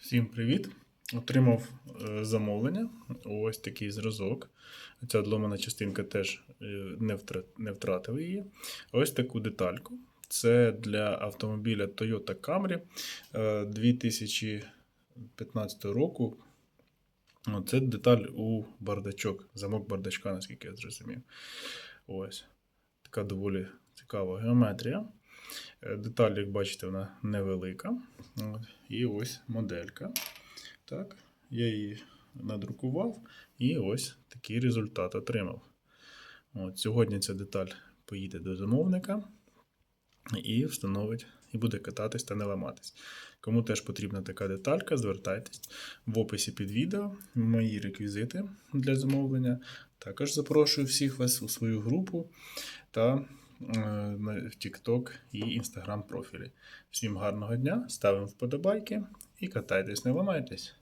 Всім привіт! Отримав е, замовлення. Ось такий зразок. Ця одломана частинка теж е, не, втра- не втратили її. Ось таку детальку. Це для автомобіля Toyota Camry е, 2015 року. О, Це деталь у бардачок, замок бардачка, наскільки я зрозумів. Ось. Така доволі цікава геометрія. Е, Деталь, як бачите, вона невелика. От. І ось моделька. Так, я її надрукував і ось такий результат отримав. От, сьогодні ця деталь поїде до замовника і встановить, і буде кататись та не ламатись. Кому теж потрібна така деталька, звертайтесь в описі під відео, мої реквізити для замовлення. Також запрошую всіх вас у свою групу та на- в TikTok і Instagram профілі. Всім гарного дня, ставимо вподобайки і катайтесь, не ламайтесь.